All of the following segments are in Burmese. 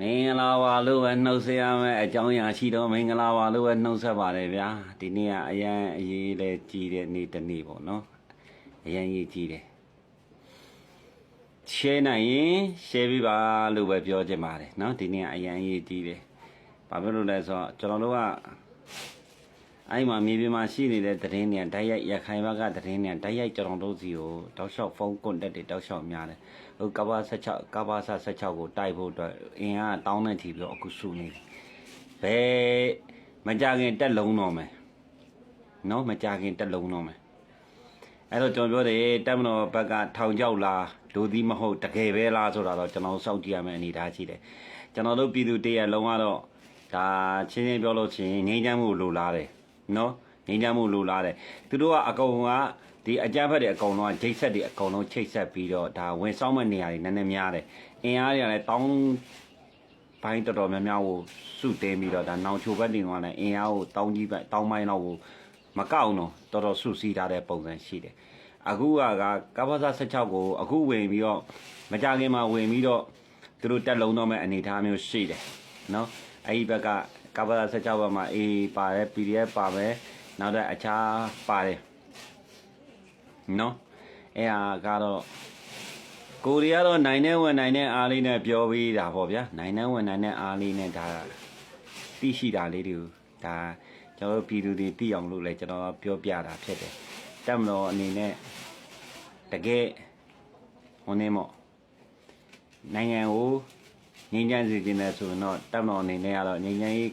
မင်္ဂလာပါလို့ပဲနှုတ်ဆက်ရမယ်အကြောင်းအရာရှိတော့မင်္ဂလာပါလို့ပဲနှုတ်ဆက်ပါတယ်ဗျာဒီနေ့ကအရန်အရေးလဲကြီးတဲ့နေ့တစ်နေ့ပေါ့နော်အရန်ရေးကြီးတယ် share နိုင်ရင် share ပြီးပါလို့ပဲပြောချင်ပါတယ်နော်ဒီနေ့ကအရန်ရေးကြီးတယ်ဘာဖြစ်လို့လဲဆိုတော့ကျွန်တော်တို့ကအဲ့မှာမြေပြင်မှာရှိနေတဲ့သတင်းတွေတိုက်ရိုက်ရခိုင်ဘက်ကသတင်းတွေတိုက်ရိုက်ကျွန်တော်တို့စီကိုတောက်လျှောက်ဖုန်းကွန်တက်တွေတောက်လျှောက်များတယ် ဟိုကဘာ16ကဘာ16ကိုတိုက်ဖို့အတွက်အင်အားတောင်းနေချီပြီးတော့အခုစုနေတယ်ဘယ်မကြခင်တက်လုံးတော့မယ်နော်မကြခင်တက်လုံးတော့မယ်အဲ့တော့ကျွန်တော်ပြောတယ်တက်မတော်ဘက်ကထောင်ချောက်လားဒိုသီးမဟုတ်တကယ်ပဲလားဆိုတာတော့ကျွန်တော်စောင့်ကြည့်ရမယ့်အနေအထားရှိတယ်ကျွန်တော်တို့ပြည်သူတရက်လုံးကတော့ဒါချင်းချင်းပြောလို့ချင်းငြိမ်းချမ်းမှုလိုလားတယ်နော်ငြိမ်းချမ်းမှုလိုလားတယ်သူတို့ကအကောင်က ဒီအကြမ်းဖက်တွေအကောင်လုံးကဂျိတ်ဆက်တွေအကောင်လုံးချိတ်ဆက်ပြီးတော့ဒါဝင်ဆောင်မဲ့နေရာတွေနည်းနည်းများတယ်အင်အားတွေကလည်းတောင်းဘိုင်းတော်တော်များများကိုစုတင်းပြီးတော့ဒါနောင်ချိုဘက်တင်သွားတယ်အင်အားကိုတောင်းကြီးပဲတောင်းပိုင်းတော့ကိုမကောက်တော့တော်တော်စုစည်းထားတဲ့ပုံစံရှိတယ်အခုကကကပ္ပစာ16ကိုအခုဝင်ပြီးတော့မကြခင်မှာဝင်ပြီးတော့သူတို့တက်လုံးတော့မဲ့အနေအထားမျိုးရှိတယ်နော်အဲ့ဒီဘက်ကကပ္ပစာ16ဘက်မှာအေးပါတယ် PDF ပါမယ်နောက်တော့အခြားပါတယ် နော်အဲ့ဟာကတော့ကိုရီးယားတော့နိုင်တဲ့ဝင်နိုင်တဲ့အားလေးနဲ့ပြောပြီးတာပေါ့ဗျာနိုင်တဲ့ဝင်နိုင်တဲ့အားလေးနဲ့ဒါသိရှိတာလေးတွေကိုဒါကျွန်တော်တို့ပြည်သူတွေသိအောင်လို့လည်းကျွန်တော်ပြောပြတာဖြစ်တယ်။တက်မတော်အနေနဲ့တကယ်ဟိုနေမော့နိုင်ငံကိုငြိမ်းချမ်းစေခြင်းနဲ့ဆိုရင်တော့တက်မတော်အနေနဲ့ကတော့ငြိမ်းချမ်းရေး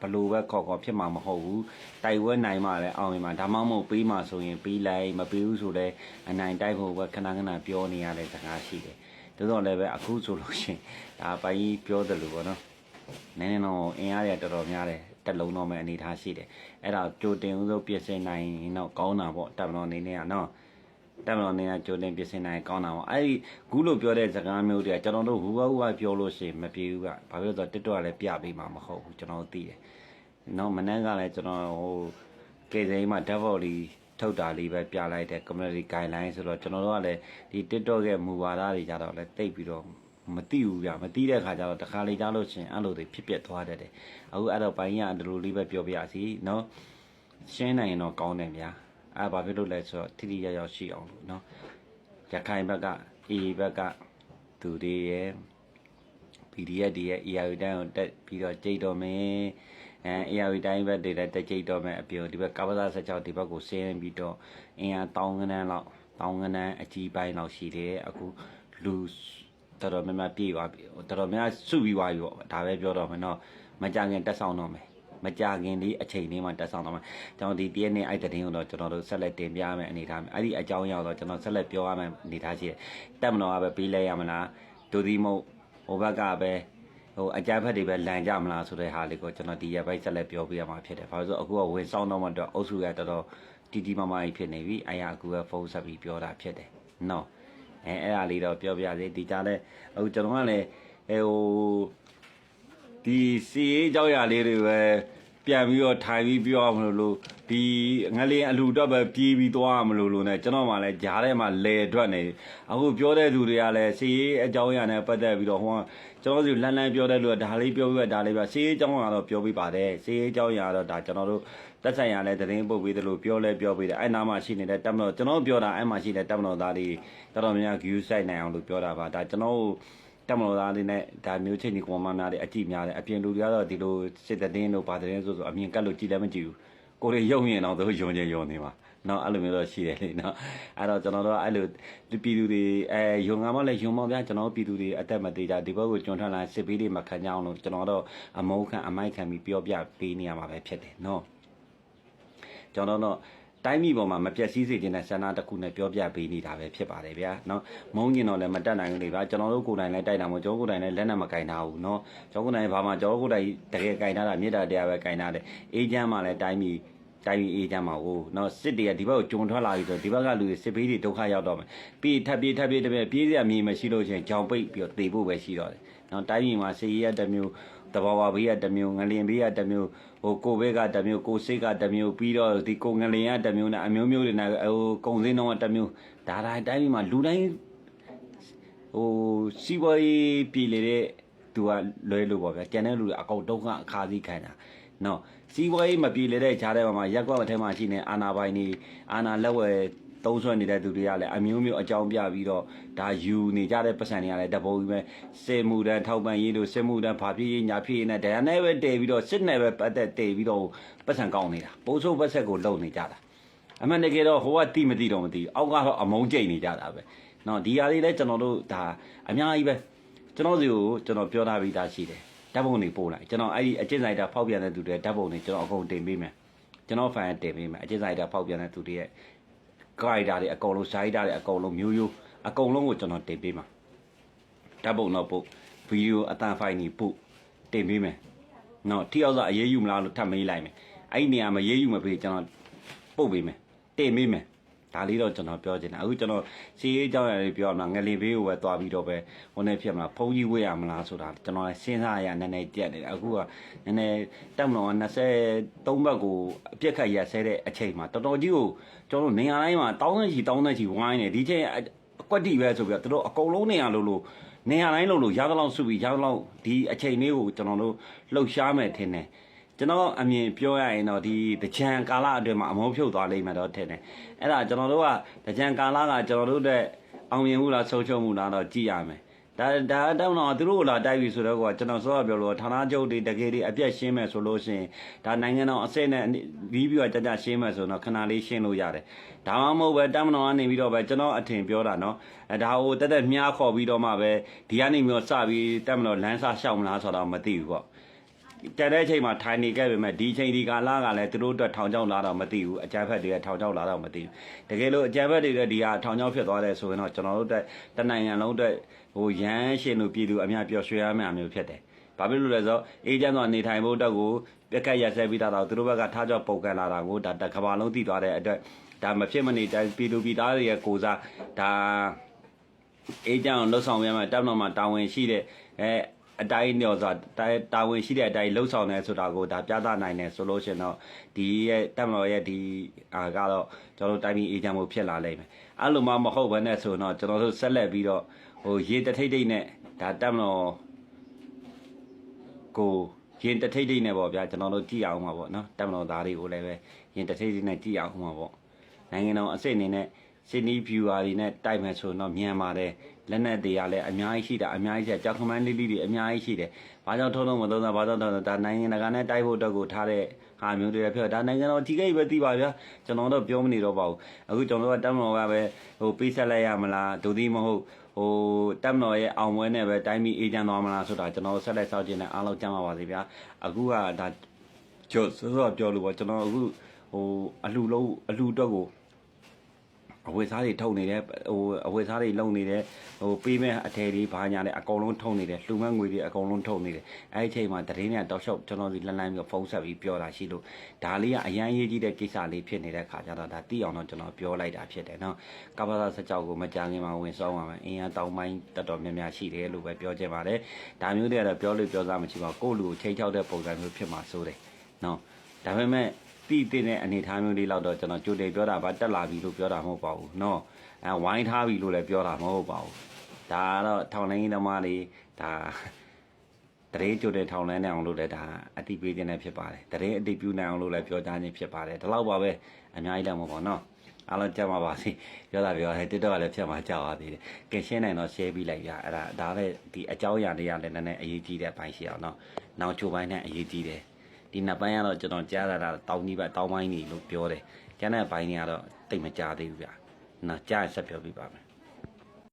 ဘလို့ပဲခေါ်ခေါ်ဖြစ်မှာမဟုတ်ဘူး။တိုက်ပွဲနိုင်မှလည်းအောင်ရင်မှဒါမှမဟုတ်ပြီးမှဆိုရင်ပြီးလိုက်မပြီးဘူးဆိုလည်းအနိုင်တိုက်ဖို့ပဲခဏခဏပြောနေရတဲ့စကားရှိတယ်။ဒါတော့လည်းပဲအခုဆိုလို့ရှိရင်ဒါပိုင်းကြီးပြောတယ်လို့ပေါ့နော်။နည်းနည်းတော့အင်အားရတော်တော်များတယ်တက်လုံးတော့မဲ့အနေထားရှိတယ်အဲ့ဒါကြိုတင်ဥစိုးပြင်ဆင်နိုင်ရင်တော့ကောင်းတာပေါ့တက်မလို့အနေနဲ့ကနော် တက်မလို့အနေနဲ့ကြိုတင်ပြင်ဆင်နိုင်ကောင်းတာပေါ့အဲ့ဒီခုလိုပြောတဲ့စကားမျိုးတွေကကျွန်တော်တို့ဟူဘဟူဘပြောလို့ရှိရင်မပြေဘူးကဘာဖြစ်လို့လဲဆိုတော့တစ်တော့ကလည်းပြပေးမှာမဟုတ်ဘူးကျွန်တော်တို့သိတယ်နော်မနက်ကလည်းကျွန်တော်ဟိုကေစိမ်းမှာ devil လီထုတ်တာလေးပဲပြလိုက်တဲ့ community guideline ဆိုတော့ကျွန်တော်တို့ကလည်းဒီ TikTok ရဲ့မူဝါဒတွေကြတော့လည်းတိတ်ပြီးတော့မသိဘူးဗျမသိတဲ့ခါကျတော့တခါလေကြားလို့ရှရင်အဲ့လိုတွေဖြစ်ပျက်သွားတတ်တယ်အခုအဲ့တော့ဘိုင်းကဒီလိုလေးပဲပြောပြစီနော်ရှင်းနိုင်ရင်တော့ကောင်းတယ်ဗျာ အဲ့ဘာဖြစ်လို့လဲဆိုတော့ထိထိရောက်ရောက်ရှိအောင်လို့နော်ရခိုင်ဘက်ကအေဘက်ကသူတွေရဲ့ PDF တွေရဲ့ ERU တိုင်းကိုတက်ပြီးတော့ကြိတ်တော့မယ်အဲ ERU တိုင်းဘက်တွေလည်းတက်ကြိတ်တော့မယ်အပြင်ဒီဘက်ကပ္ပစာ16ဒီဘက်ကိုဆင်းပြီးတော့အင်အားတောင်းကနန်းလောက်တောင်းကနန်းအကြီးပိုင်းလောက်ရှိတယ်အခုလူတော်တော်များများပြေးသွားပြီတော်တော်များများစုပြီးသွားပြီပေါ့ဒါပဲပြောတော့မယ်နော်မကြခင်တက်ဆောင်တော့မယ် မကြခင်ဒီအချိန်လေးမှာတက်ဆောင်တော့မယ်ကျွန်တော်ဒီတရက်နေ့အဲ့တဲ့တင်းကိုတော့ကျွန်တော်တို့ဆက်လက်တင်ပြရမယ်အနေထားမယ်အဲ့ဒီအကြောင်းအရာတော့ကျွန်တော်ဆက်လက်ပြောရမယ်အနေထားရှိတယ်တက်မတော်ကပဲပြီးလဲရမလားဒိုဒီမဟုတ်ဟိုဘက်ကပဲဟိုအကြမ်းဖက်တွေပဲလန်ကြမလားဆိုတဲ့ဟာလေးကိုကျွန်တော်ဒီရက်ပိုင်းဆက်လက်ပြောပြရမှာဖြစ်တယ်။ဘာလို့လဲဆိုတော့အခုကဝင်ဆောင်တော့မှတော့အုပ်စုရတော်တော်တီတီမမကြီးဖြစ်နေပြီ။အဲရအခုကဖုန်းဆက်ပြီးပြောတာဖြစ်တယ်။နော်အဲအဲ့ဒါလေးတော့ပြောပြစေဒီကြားလဲဟိုကျွန်တော်ကလည်းဟို ဒီစီရေးကြောက်ရလေးတွေပဲပြန်ပြီးတော့ထိုင်ပြီးပြောရမလို့လို့ဒီငလင်းအလူတော့ပဲပြေးပြီးသွားမလို့လို့ ਨੇ ကျွန်တော်မှလည်းဂျားထဲမှာလဲထွက်နေအခုပြောတဲ့သူတွေကလည်းစီရေးအကြောင်းအရာနဲ့ပတ်သက်ပြီးတော့ဟိုကကျွန်တော်စီလန်းလန်းပြောတဲ့လူကဒါလေးပြောပြီးတော့ဒါလေးပြစီရေးအကြောင်းအရာတော့ပြောပြီးပါတယ်စီရေးအကြောင်းအရာတော့ဒါကျွန်တော်တို့တက်ဆိုင်ရလဲသတင်းပုတ်ပြီးတယ်လို့ပြောလဲပြောပြီးတယ်အဲ့နားမှာရှိနေတဲ့တက်မလို့ကျွန်တော်ပြောတာအဲ့မှာရှိတဲ့တက်မလို့သားလေးတော်တော်များများ view site နိုင်အောင်လို့ပြောတာပါဒါကျွန်တော် တို့တက်မလို့သားလေးနဲ့ဒါမျိုးချင်းဒီကွန်မများတယ်အကြည့်များတယ်အပြင်လူတွေကတော့ဒီလိုစစ်တဲ့တင်းတို့ဗာတဲ့တင်းဆိုဆိုအမြင်ကတ်လို့ကြည့်လည်းမကြည့်ဘူးကိုယ်တွေရုံရင်တော့သူယုံချင်ယုံနေမှာနော်အဲ့လိုမျိုးတော့ရှိတယ်လေနော်အဲ့တော့ကျွန်တော်တို့ကအဲ့လိုဒီပြည်သူတွေအဲယုံငါမလည်းယုံမဗျာကျွန်တော်တို့ပြည်သူတွေအသက်မသေးကြဒီဘက်ကိုကျွန်းထန်လာစစ်ပေးတွေမခံကြအောင်လို့ကျွန်တော်တို့အမုန်းခံအမိုက်ခံပြီးပြောပြပေးနေရမှာပဲဖြစ်တယ်နော်ကျွန်တော်တို့ တိုင်းပြည်ပေါ်မှာမပြည့်စည်စေခြင်းနဲ့ဆန္ဒတစ်ခုနဲ့ပြောပြပေးနေတာပဲဖြစ်ပါတယ်ဗျာเนาะမုန်းကျင်တော့လည်းမတက်နိုင်ဘူးလေဗျာကျွန်တော်တို့ကိုယ်တိုင်လည်းတိုက်တာမို့ကျွန်တော်ကိုယ်တိုင်လည်းလက်နဲ့မကင်ထားဘူးเนาะကျွန်တော်ကိုယ်တိုင်ဘာမှကျွန်တော်ကိုယ်တိုင်တကယ်ကင်ထားတာမြေတားတရားပဲကင်ထားတယ်အေးချမ်းမှလည်းတိုင်းပြည်တိုင်းပြည်အေးချမ်းမှာဟိုเนาะစစ်တွေကဒီဘက်ကိုဂျုံထွက်လာပြီဆိုဒီဘက်ကလူတွေစစ်ဘေးတွေဒုက္ခရောက်တော့မယ်ပြီးထပ်ပြေးထပ်ပြေးတပြေးပြေးစရာမြေမရှိလို့ချင်းကြောင်ပိတ်ပြီးတော့တေဖို့ပဲရှိတော့တယ်เนาะတိုင်းပြည်မှာစီရရတစ်မျိုး တဘာဝဘေးကတစ်မျိုးငလင်ဘေးကတစ်မျိုးဟိုကိုဘဲကတစ်မျိုးကိုစိတ်ကတစ်မျိုးပြီးတော့ဒီကိုငလင်ကတစ်မျိုးနဲ့အမျိုးမျိုးတွေနဲ့ဟိုကုံစင်းတော့တစ်မျိုးဒါတိုင်းတိုင်းပြည်မှာလူတိုင်းဟိုစီးပွားရေးပြည်လေတဲ့သူကလွဲလို့ပေါ့ဗျာကျန်တဲ့လူတွေအကုန်ဒုက္ခအခါစီးခံတာနော်စီးပွားရေးမပြေလေတဲ့ဂျားတဲ့မှာရက်ကွက်အထက်မှာရှိနေအာနာပိုင်နေအာနာလက်ဝဲ သုံးဆွဲနေတဲ့သူတွေကလည်းအမျိုးမျိုးအကြောင်းပြပြီးတော့ဒါယူနေကြတဲ့ပတ်စံတွေကလည်းတပုံကြီးပဲစေမှုတန်းထောက်ပံ့ရေးတို့စေမှုတန်းဘာဖြစ်ရေးညာဖြစ်ရေးနဲ့တရားနဲ့ပဲတည်ပြီးတော့စစ်နဲ့ပဲပတ်သက်တည်ပြီးတော့ပတ်စံကောင်းနေတာပိုးဆိုးပတ်ဆက်ကိုလုံနေကြတာ အမှန်တကယ်တော့ဟိုကတိမတိတော့မသိဘူးအောက်ကတော့အမုန်းကျိတ်နေကြတာပဲเนาะဒီဟာလေးလည်းကျွန်တော်တို့ဒါအများကြီးပဲကျွန်တော်စီကိုကျွန်တော်ပြောထားပြီးသားရှိတယ်ဓာတ်ပုံတွေပို့လိုက်ကျွန်တော်အဲ့ဒီအကျင့်ဆိုင်တာဖောက်ပြန်တဲ့သူတွေဓာတ်ပုံတွေကျွန်တော်အကုန်တင်ပေးမယ်ကျွန်တော် fan တင်ပေးမယ်အကျင့်ဆိုင်တာဖောက်ပြန်တဲ့သူတွေရဲ့ character တွေအကုန်လုံး character တွေအကုန်လုံးမျိုးရိုးအကုန်လုံးကိုကျွန်တော်တင်ပေးမှာဓာတ်ပုံတော့ပို့ဗီဒီယိုအတန်ဖိုင်နေပို့တင်ပေးမယ်နော်တိအောင်စားအရေးယူမလားလို့ထပ်မေးလိုက်မယ်အဲ့ဒီနေရာမှာရေးယူမပေးကျွန်တော်ပို့ပေးမယ်တင်ပေးမယ် ဒါလေးတော့ကျွန်တော်ပြောချင်တာအခုကျွန်တော်စီရေးကြောင်းရလေးပြောမှာငလင်ဘေးကိုပဲသွားပြီးတော့ပဲဟိုနေ့ဖြစ်မှာဖုန်းကြီးဝေးရမလားဆိုတာကျွန်တော်လည်းစဉ်းစားရနည်းနည်းကြက်နေတယ်အခုကနည်းနည်းတက်မလို့23ဘက်ကိုအပြက်ခတ်ရက်ဆဲတဲ့အချိန်မှာတော်တော်ကြီးကိုကျွန်တော်တို့နေရာတိုင်းမှာတောင်းတဲ့ချီတောင်းတဲ့ချီဝိုင်းနေဒီချိန်အကွက်တိပဲဆိုပြီးတော့တို့အကုန်လုံးနေရာလို့လို့နေရာတိုင်းလို့လို့ရသလောက်စုပြီးရသလောက်ဒီအချိန်လေးကိုကျွန်တော်တို့လှုပ်ရှားမယ်ထင်တယ် ကျွန်တော်အမြင်ပြောရရင်တော့ဒီတကြံကာလအတွင်းမှာအမောဖြုတ်သွားလိမ့်မယ်တော့ထင်တယ်အဲ့ဒါကျွန်တော်တို့ကတကြံကာလကကျွန်တော်တို့တဲ့အောင်မြင်မှုလားဆုံးရှုံးမှုလားတော့ကြည့်ရမယ်ဒါဒါတောင်းတော့သူတို့ကလာတိုက်ပြီဆိုတော့ကကျွန်တော်စောရပြောလို့ဌာနချုပ်တွေတကယ်တွေအပြက်ရှင်းမယ်ဆိုလို့ရှိရင်ဒါနိုင်ငံတော်အစစ်နဲ့ပြီးပြီးတော့ကြကြရှင်းမယ်ဆိုတော့ခဏလေးရှင်းလို့ရတယ်ဒါမှမဟုတ်ပဲတမန်တော်ကနေပြီးတော့ပဲကျွန်တော်အထင်ပြောတာနော်အဲဒါဟိုတက်တက်မြားခေါ်ပြီးတော့မှပဲဒီကနေမျိုးစပြီးတမန်တော်လမ်းစာရှောက်မလားဆိုတော့မသိဘူးပေါ့တ က်တဲ့အချိန်မှာထိုင်နေခဲ့ပေမဲ့ဒီအချိန်ဒီကာလကလည်းသူတို့အတွက်ထောင်ချောက်လာတော့မသိဘူးအကြမ်းဖက်တွေကထောင်ချောက်လာတော့မသိဘူးတကယ်လို့အကြမ်းဖက်တွေလည်းဒီဟာထောင်ချောက်ဖြစ်သွားတယ်ဆိုရင်တော့ကျွန်တော်တို့အတွက်တနိုင်ငံလုံးအတွက်ဟိုရန်ရှင်တို့ပြည်သူအများပျော်ရွှင်ရမယ့်အမျိုးဖြစ်တယ်ဘာဖြစ်လို့လဲဆိုတော့အေဂျင့်တော့နေထိုင်ဖို့အတွက်ကိုပြက်ကက်ရက်ဆဲပြီးတော့သူတို့ဘက်ကထားကြောက်ပုံကန်လာတာကိုဒါတကဘာလုံးတည်သွားတဲ့အတွက်ဒါမဖြစ်မနေပြည်သူပြည်သားတွေရဲ့ကိုစားဒါအေဂျင့်အောင်လှုပ်ဆောင်ရမယ်တပ်တော်မှာတာဝန်ရှိတဲ့အဲ အတိုင်းညော်ဆိုတာတာဝန်ရှိတဲ့အတိုင်းလှုပ်ဆောင်နေဆိုတာကိုဒါပြသနိုင်တယ်ဆိုလို့ရှင်တော့ဒီရဲ့တက်မတော်ရဲ့ဒီအာကတော့ကျွန်တော်တို့တိုင်းပြည်အေဂျင့်မှုဖြစ်လာလိမ့်မယ်အဲ့လိုမှမဟုတ်ဘဲနဲ့ဆိုတော့ကျွန်တော်တို့ဆက်လက်ပြီးတော့ဟိုရေတထိတ်ထိတ်နဲ့ဒါတက်မတော်ကိုရင်တထိတ်ထိတ်နဲ့ပေါ့ဗျာကျွန်တော်တို့ကြည့်အောင်ပါပေါ့နော်တက်မတော်သားတွေကိုလည်းပဲရင်တထိတ်ထိတ်နဲ့ကြည့်အောင်ပါပေါ့နိုင်ငံတော်အစ်စ်အနေနဲ့ Sydney viewer တွေနဲ့တိုက်မယ်ဆိုတော့မြန်ပါတယ် လက်နက်တွေကလည်းအများကြီးရှိတာအများကြီးရှိကြောက်ခမန်းလေးလေးတွေအများကြီးရှိတယ်။ဘာကြောင့်ထုံးလုံးမသုံးတာဘာကြောင့်ထုံးတာဒါနိုင်ငံတကာနဲ့တိုက်ဖို့အတွက်ကိုထားတဲ့ဟာမျိုးတွေဖြစ်ဒါနိုင်ငံတော်ကြီးကိပဲသိပါဗျာကျွန်တော်တော့ပြောမနေတော့ပါဘူးအခုကျွန်တော်တို့ကတက်မတော်ကပဲဟိုပေးဆက်လိုက်ရမလားဒုတိမဟုတ်ဟိုတက်မတော်ရဲ့အောင်ပွဲနဲ့ပဲတိုင်းပြည်အေးချမ်းသွားမလားဆိုတာကျွန်တော်ဆက်လက်စောင့်ကြည့်နေအားလုံးကြမ်းပါပါစေဗျာအခုကဒါကျို့စောစောပြောလို့ပေါ့ကျွန်တော်အခုဟိုအလှလုံးအလှအတွက်ကို အဝယ်စားတွေထုတ်နေတယ်ဟိုအဝယ်စားတွေလုံနေတယ်ဟိုပေးမဲ့အထည်တွေဘာညာတွေအကုန်လုံးထုတ်နေတယ်လှူမဲ့ငွေတွေအကုန်လုံးထုတ်နေတယ်အဲ့ဒီအချိန်မှာတရင်နဲ့တောက်လျှောက်ကျွန်တော်ဒီလန်လန်ပြီးဖုန်းဆက်ပြီးပြောတာရှိလို့ဒါလေးကအရန်ရေးကြီးတဲ့ကိစ္စလေးဖြစ်နေတဲ့ခါကျတော့ဒါသိအောင်တော့ကျွန်တော်ပြောလိုက်တာဖြစ်တယ်နော်ကပ္ပစာဆက်ကြောက်ကိုမကြခင်မှာဝင်ဆောင်ပါမယ်အင်းရတောင်းပိုင်းတော်တော်များများရှိတယ်လို့ပဲပြောချင်ပါတယ်ဒါမျိုးတွေကတော့ပြောလို့ပြောစားမှရှိပါကိုယ့်လူကိုချိန်ချောက်တဲ့ပုံစံမျိုးဖြစ်မှာစိုးတယ်နော်ဒါပေမဲ့ တိတိတဲ့အနေထားမျိုးလေးတော့ကျွန်တော်ကြိုတင်ပြောတာဗာတက်လာပြီလို့ပြောတာမဟုတ်ပါဘူးเนาะအဲဝိုင်းထားပြီလို့လည်းပြောတာမဟုတ်ပါဘူးဒါကတော့ထောင်လိုင်းသမားတွေဒါတရေကြိုတင်ထောင်လိုင်းနေအောင်လို့လည်းဒါအတိပေးခြင်းနဲ့ဖြစ်ပါတယ်တရေအတိပြုနိုင်အောင်လို့လည်းပြောကြားခြင်းဖြစ်ပါတယ်ဒီလောက်ပါပဲအများကြီးလည်းမဟုတ်ပါเนาะအားလုံးကြက်မှာပါစေပြောတာပြောတယ် TikTok ကလည်းဖြတ်မှာကြောက်ပါသေးတယ်ကင်ရှင်းနိုင်တော့ share ပြီးလိုက်ပြအဲ့ဒါဒါပဲဒီအကြောင်းအရာတွေကလည်းနည်းနည်းအရေးကြီးတဲ့ပိုင်းရှိအောင်เนาะနောက်ချိုပိုင်းနဲ့အရေးကြီးတယ် ဒီနှစ်ပိုင်းကတော့ကျွန်တော်ကြားရတာတောင်းကြီးပဲတောင်းပိုင်းနေလို့ပြောတယ်ကျန်တဲ့ဘိုင်းတွေကတော့တိတ်မကြသေးဘူးဗျာနော်ကြားရင်ဆက်ပြောပြပါမယ်